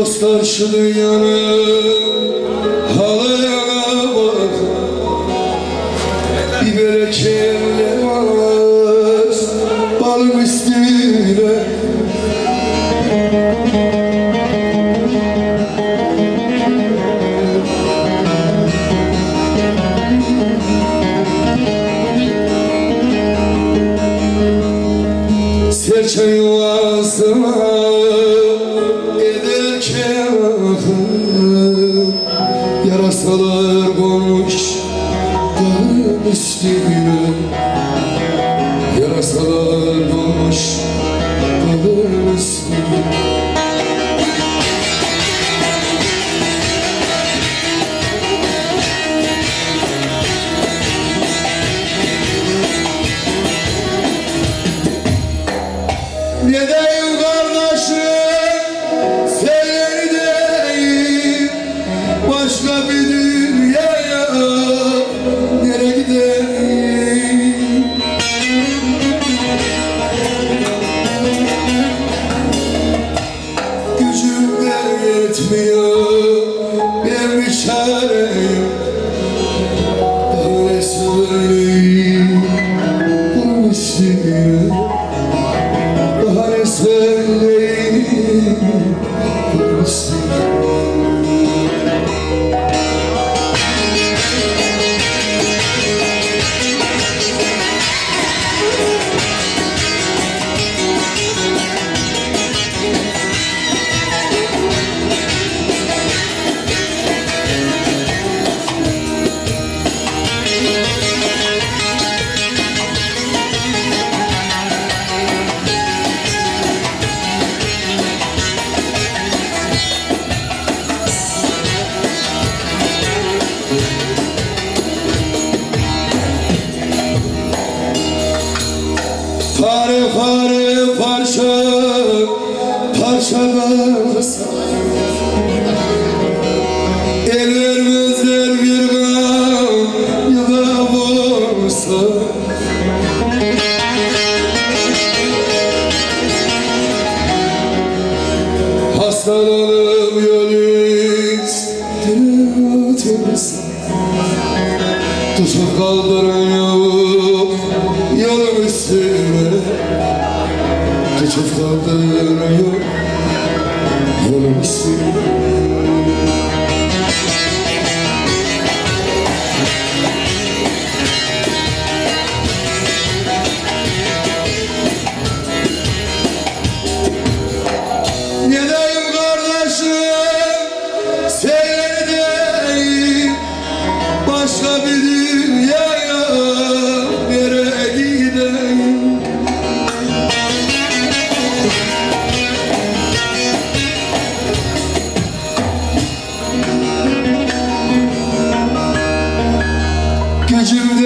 dostlar şu dünyanın halayana bak. Bir berekelle var balım üstüne. Serçe yuvasına Yarasalar konmuş dalın üstüne Yarasalar konmuş dalın üstüne ben bir çareyim Daha ne söyleyeyim kalsa El vermezler bir gam ya Hastalanıp yoluz atılsa Tutup kaldıran yok yolun üstüne. Tutup kaldıran yok Spirit. Gücüm